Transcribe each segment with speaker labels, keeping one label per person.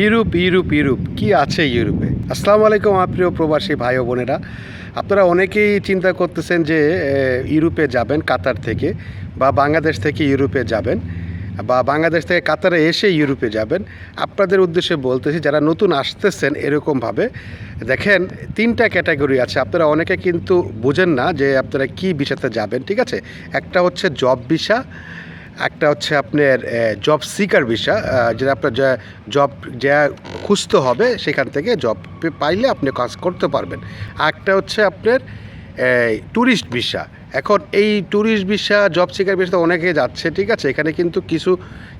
Speaker 1: Europe Europe Europe, কি আছে ইউরোপে? আসসালামু আলাইকুম, আমার প্রিয় প্রবাসী ভাই বোনেরা। আপনারা অনেকেই চিন্তা করতেছেন যে ইউরোপে যাবেন কাতার থেকে বা বাংলাদেশ থেকে ইউরোপে যাবেন বা বাংলাদেশ থেকে কাতারে এসে ইউরোপে যাবেন। আপনাদের উদ্দেশ্যে বলতেছি, যারা নতুন আসতেছেন এরকমভাবে, দেখেন তিনটা ক্যাটাগরি আছে। আপনারা অনেকে কিন্তু বুঝেন না যে আপনারা কি বিষয়তে যাবেন, ঠিক আছে? একটা হচ্ছে জব ভিসা একটা হচ্ছে আপনার জব সিকার ভিসা যেটা আপনার জব যা খুঁজতে হবে সেখান থেকে জব পাইলে আপনি কাজ করতে পারবেন। একটা হচ্ছে আপনার ট্যুরিস্ট ভিসা এখন এই tourist visa job seeker visa অনেকে যাচ্ছে, ঠিক আছে? এখানে কিন্তু কিছু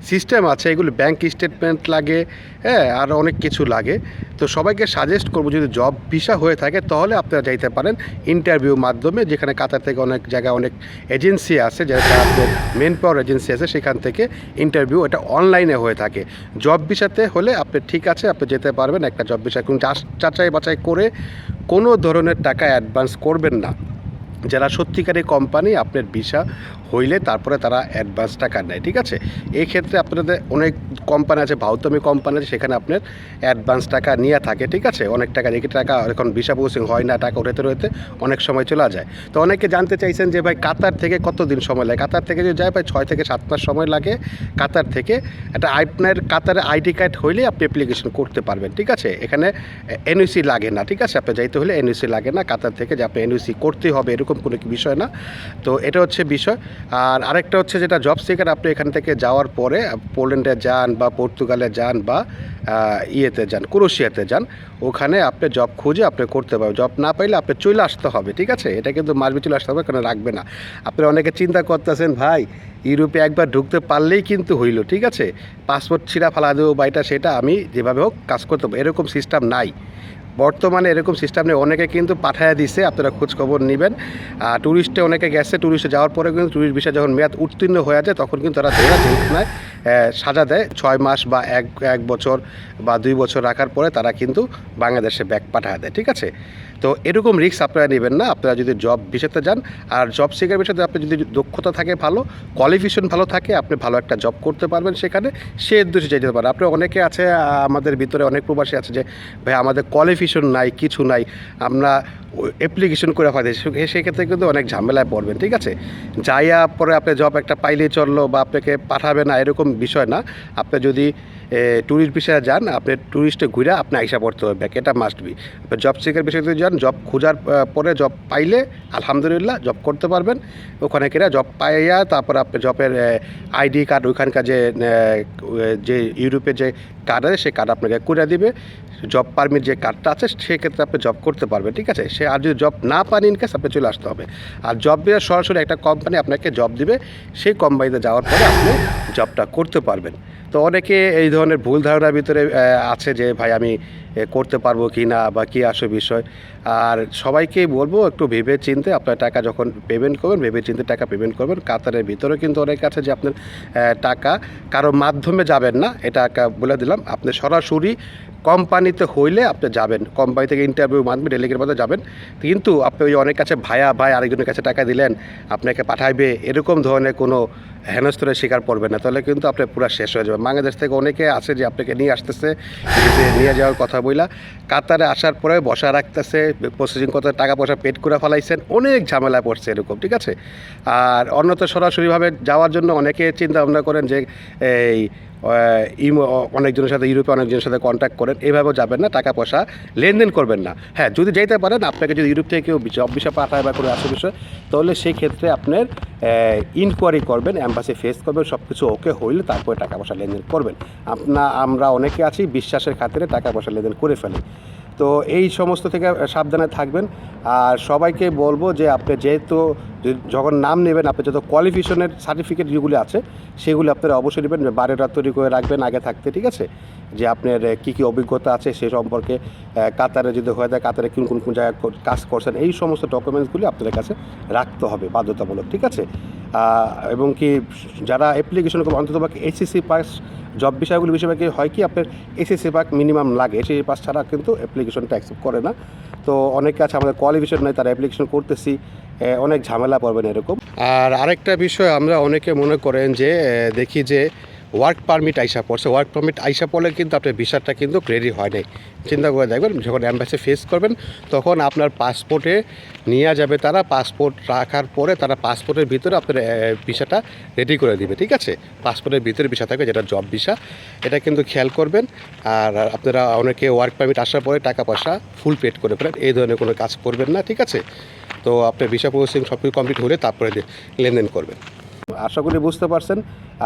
Speaker 1: সিস্টেম আছে, এগুলো ব্যাংক স্টেটমেন্ট লাগে হ্যাঁ আর অনেক কিছু লাগে। তো সবাইকে সাজেস্ট করব, যদি জব ভিসা হয়ে থাকে, তাহলে আপনারা যাইতে পারেন ইন্টারভিউ মাধ্যমে, যেখানে কাতার থেকে অনেক জায়গায় অনেক এজেন্সি আছে যেটা আপনার মেন পাওয়ার এজেন্সি আছে, সেখান থেকে ইন্টারভিউ এটা অনলাইনে হয়ে থাকে। জব ভিসাতে হলে আপনি ঠিক আছে, আপনি যেতে পারবেন একটা জব ভিসা কিন্তু যাচাই বাছাই করে কোনো ধরনের টাকা অ্যাডভান্স করবেন না। যারা সত্যিকারের কোম্পানি আপনার ভিসা হইলে তারপরে তারা অ্যাডভান্স টাকা নেয়, ঠিক আছে? এই ক্ষেত্রে আপনাদের অনেক কোম্পানি আছে, ভাউতমি কোম্পানি আছে, সেখানে আপনার অ্যাডভান্স টাকা নিয়ে থাকে, ঠিক আছে? অনেক টাকা রেখে টাকা এখন ভিসা প্রসেসিং হয় না, টাকা উঠাতে রয়েতে অনেক সময় চলে যায়। তো অনেকে জানতে চাইছেন যে, ভাই, কাতার থেকে কত দিন সময় লাগে? কাতার থেকে যদি যায়, ভাই, ছয় থেকে সাত মাস সময় লাগে কাতার থেকে। একটা আপনার কাতারে আইডি কার্ড হইলে আপনি অ্যাপ্লিকেশন করতে পারবেন, ঠিক আছে? এখানে এনইসি লাগে না, ঠিক আছে? আপনি যাইতে হলে এনইসি লাগে না, কাতার থেকে যে আপনি এনইসি করতে হবে, এরকম কোনো বিষয় না? তো এটা হচ্ছে বিষয়। আর আরেকটা হচ্ছে যেটা জব সিকার আপনি এখান থেকে যাওয়ার পরে পোল্যান্ডে যান বা পর্তুগালে যান বা ইয়েতে যান ক্রোশিয়াতে যান, ওখানে আপনি জব খুঁজে আপনি করতে পারবেন। জব না পাইলে আপনি চলে আসতে হবে, ঠিক আছে? এটা কিন্তু মারবি চলে আসতে হবে, কেন রাখবে না। আপনি অনেকে চিন্তা করতেছেন, ভাই, ইউরোপে একবার ঢুকতে পারলেই কিন্তু হইল, ঠিক আছে? পাসপোর্ট ছিঁড়া ফালা দেবো বা এটা সেটা আমি যেভাবে হোক কাজ করতে পারব। এরকম সিস্টেম নাই। বর্তমানে এরকম সিস্টেম নেই অনেকে কিন্তু পাঠায় দিছে, আপনারা খোঁজ খবর নেবেন। আর ট্যুরিস্টে অনেকে গেছে ট্যুরিস্টে যাওয়ার পরে কিন্তু ট্যুরিস্ট বিষয় যখন মেয়াদ উত্তীর্ণ হয়ে যায়, তখন কিন্তু তারা ধরে জেলখানায় সাজা দেয়। ছয় মাস বা এক এক বছর বা দুই বছর রাখার পরে তারা কিন্তু বাংলাদেশে ব্যাক পাঠায় দেয়, ঠিক আছে? তো এরকম রিস্ক আপনারা নেবেন না, আপনারা যদি জব বিষয়তে যান। আর জব শেখার বিষয়তে আপনি যদি দক্ষতা থাকে ভালো কোয়ালিফিকেশন ভালো থাকে, আপনি ভালো একটা জব করতে পারবেন সেখানে। সে উদ্দেশ্যে যেতে পারেন। আপনি অনেকে আছে আমাদের ভিতরে অনেক প্রবাসী আছে যে, ভাই, আমাদের কোয়ালিফিকেশন নাই, কিছু নাই, আমরা অ্যাপ্লিকেশন করে ফাঁদে সেক্ষেত্রে কিন্তু অনেক ঝামেলায় পড়বেন, ঠিক আছে? যাইয়া পরে আপনি জব একটা পাইলে চলল বা আপনাকে পাঠাবে না, এরকম বিষয় না। আপনি যদি ট্যুরিস্ট বিষয়ে যান, আপনি ট্যুরিস্টে ঘুরে আপনি আইসা পড়তে হবে, ব্যাক, এটা মাস্ট বি জব সিকের বিষয়ে যদি যান জব খোঁজার পরে জব পাইলে, আলহামদুলিল্লাহ জব করতে পারবেন। ওখানে কিনা জব পাইয়া তারপর আপনি জবের আইডি কার্ড ওইখানকার যে যে ইউরোপের যে কার্ড আছে, সেই কার্ড আপনাকে করে দিবে। জব পারমিট যে কার্ডটা আছে, সেক্ষেত্রে আপনি জব করতে পারবেন, ঠিক আছে? সে আর যদি জব না পান ইনকেস আপনি চলে আসতে হবে। আর জব দেওয়ার সরাসরি একটা কোম্পানি আপনাকে জব দিবে, সেই কোম্পানিতে যাওয়ার পরে আপনি জবটা করতে পারবেন। তো অনেকে এই ধরনের ভুল ধারণার ভিতরে আছে যে, ভাই, আমি করতে পারব কি না বা কী আসে বিষয়? আর সবাইকেই বলব একটু ভেবে চিনতে, আপনার টাকা যখন পেমেন্ট করবেন, ভেবে চিনতে টাকা পেমেন্ট করবেন। কাতারের ভিতরে কিন্তু অনেক আছে যে, আপনার টাকা কারও মাধ্যমে যাবেন না। এটা বলে দিলাম, আপনি সরাসরি কোম্পানিতে হইলে আপনি যাবেন। কোম্পানি থেকে ইন্টারভিউ মাধ্যমে ডেলিগের মধ্যে যাবেন। কিন্তু আপনি ওই অনেক কাছে ভাইয়া, ভাই আরেকজনের কাছে টাকা দিলেন, আপনাকে পাঠাইবে, এরকম ধরনের কোনো হেনস্তরের শিকার পড়বে না। তাহলে কিন্তু আপনি পুরো শেষ হয়ে যাবে বাংলাদেশ থেকে অনেকে আছে যে আপনাকে নিয়ে আসতেছে নিয়ে যাওয়ার কথা বইলা, কাতারে আসার পরে বসা রাখতেছে প্রসেসিং কত টাকা পয়সা পেড করে ফেলাইছেন, অনেক ঝামেলা পড়ছে এরকম, ঠিক আছে? আর অন্যত সরাসরিভাবে যাওয়ার জন্য অনেকে চিন্তা ভাবনা করেন যে, এই ইমো অনেকজনের সাথে, ইউরোপে অনেকজনের সাথে কন্ট্যাক্ট করেন। এভাবেও যাবেন না, টাকা পয়সা লেনদেন করবেন না। হ্যাঁ যদি যেতে পারেন, আপনাকে যদি ইউরোপ থেকে কেউ জব বিষয় পাঠায় বা করে আসে বিষয়, তাহলে সেই ক্ষেত্রে আপনার ইনকোয়ারি করবেন অ্যাম্বাসি ফেস করবেন সব কিছু ওকে হইলে তারপরে টাকা পয়সা লেনদেন করবেন। আপনা, আমরা অনেকে আছি, বিশ্বাসের খাতিরে টাকা পয়সা লেনদেন করে ফেলি। তো এই সমস্ত থেকে সাবধানে থাকবেন। আর সবাইকে বলব যে আপনি যেহেতু যখন নাম নেবেন আপনি যত কোয়ালিফিকেশনের সার্টিফিকেট যেগুলি আছে, সেগুলি আপনারা অবশ্যই নেবেন বারোটা তৈরি করে রাখবেন, আগে থাকতে, ঠিক আছে? যে আপনার কী কী অভিজ্ঞতা আছে সে সম্পর্কে কাতারে যদি হয়ে যায় কাতারে কোন কোন কোন জায়গায় কাজ করছেন, এই সমস্ত ডকুমেন্টসগুলি আপনাদের কাছে রাখতে হবে বাধ্যতামূলক, ঠিক আছে? এবং কি যারা অ্যাপ্লিকেশন করবে অন্তত এসিসি পাস জব বিষয়গুলি বিষয়ে কি হয় কি, আপনার এসএসসি পাক মিনিমাম লাগে এসএসসি পাস ছাড়া কিন্তু অ্যাপ্লিকেশনটা অ্যাকসেপ্ট করে না। তো অনেকে আছে আমাদের কোয়ালিফিকেশন নেই, তারা অ্যাপ্লিকেশন করতেছি অনেক ঝামেলা পড়বেন এরকম। আর আরেকটা বিষয়, আমরা অনেকে মনে করেন যে দেখি যে ওয়ার্ক পারমিট আইসা পড়ছে। ওয়ার্ক পারমিট আইসা পড়লে কিন্তু আপনার ভিসাটা কিন্তু রেডি হয় নাই। চিন্তা করে দেখবেন, যখন অ্যাম্বাসি ফেস করবেন, তখন আপনার পাসপোর্টে নিয়ে যাবে তারা পাসপোর্ট রাখার পরে তারা পাসপোর্টের ভিতরে আপনার ভিসাটা রেডি করে দিবে, ঠিক আছে? পাসপোর্টের ভিতরে ভিসা থাকবে যেটা জব ভিসা, এটা কিন্তু খেয়াল করবেন। আর আপনারা অনেকে ওয়ার্ক পারমিট আসার পরে টাকা পয়সা ফুল পেড করে ফেলেন, এই ধরনের কোনো কাজ করবেন না, ঠিক আছে? তো আপনার ভিসা প্রসেসিং সব কিছু কমপ্লিট হলে তারপরে লেনদেন করবেন। আশা করি বুঝতে পারছেন।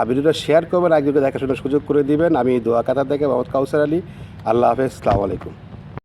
Speaker 1: ভিডিওটা শেয়ার করবেন একজনকে দেখাশোনার সুযোগ করে দিবেন। আমি দোয়া কাতার থেকে মোহাম্মদ কাউসার আলী। আল্লাহ হাফেজ আলাইকুম।